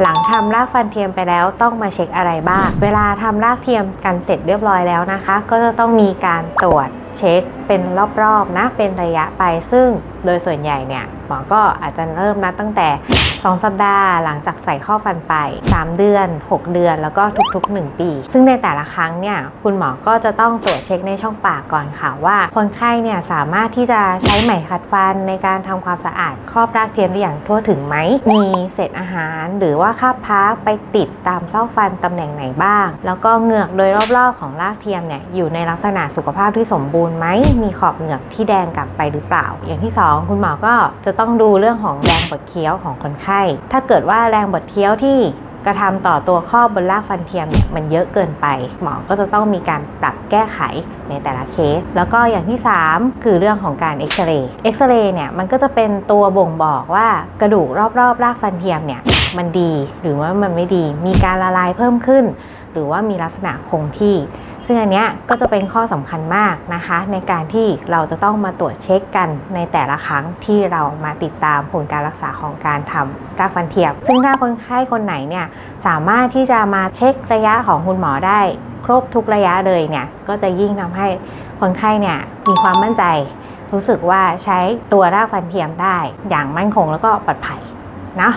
หลังทำรากฟันเทียมไปแล้วต้องมาเช็คอะไรบ้าง เวลาทำรากเทียมกันเสร็จเรียบร้อยแล้วนะคะ ก็จะต้องมีการตรวจเช็คเป็นรอบๆนะเป็นระยะไปซึ่ง โดยส่วนใหญ่เนี่ยหมอก็อาจจะเริ่มนับตั้งแต่ 2 สัปดาห์หลังจากใส่ข้อฟันไป 3 เดือน 6 เดือนแล้วก็ทุกๆ 1 ปี ซึ่งในแต่ละครั้งเนี่ยคุณหมอก็จะต้องตรวจเช็คในช่องปากก่อนค่ะว่าคนไข้เนี่ยสามารถที่จะใช้ไหมขัดฟันในการทำความสะอาดครอบรากเทียมได้อย่างทั่วถึงไหม มีเศษอาหาร หรือว่าคราบพาร์ไปติดตามซอกฟันตำแหน่งไหนบ้าง แล้วก็เหงือกโดยรอบๆของรากเทียมเนี่ยอยู่ในลักษณะสุขภาพที่สมบูรณ์ไหมมีขอบเหงือกที่แดงกลับไปหรือเปล่า อย่างที่สองคุณหมอก็จะต้องดูเรื่องของแรงบดเคี้ยวของคนไข้ ถ้าเกิดว่าแรงบดเคี้ยวที่กระทำต่อตัวข้อบนรากฟันเทียมเนี่ยมันเยอะเกินไป หมอก็จะต้องมีการปรับแก้ไขในแต่ละเคส แล้วก็อย่างที่ 3 คือเรื่องของการเอ็กซเรย์เอ็กซเรย์เนี่ยมันก็จะเป็นตัวบ่งบอกว่ากระดูกรอบๆรากฟันเทียมเนี่ยมันดีหรือว่ามันไม่ดี มีการละลายเพิ่มขึ้น หรือว่ามีลักษณะคงที่ ซึ่งอันเนี้ยก็จะเป็นข้อสำคัญมากนะคะ ในการที่เราจะต้องมาตรวจเช็คกันในแต่ละครั้งที่เรามาติดตามผลการรักษาของการทำรากฟันเทียม ซึ่งถ้าคนไข้คนไหนเนี่ยสามารถที่จะมาเช็คระยะของคุณหมอได้ครบทุกระยะเลยเนี่ยก็จะยิ่งทำให้คนไข้เนี่ยมีความมั่นใจ รู้สึกว่าใช้ตัวรากฟันเทียมได้อย่างมั่นคงแล้วก็ปลอดภัยนะ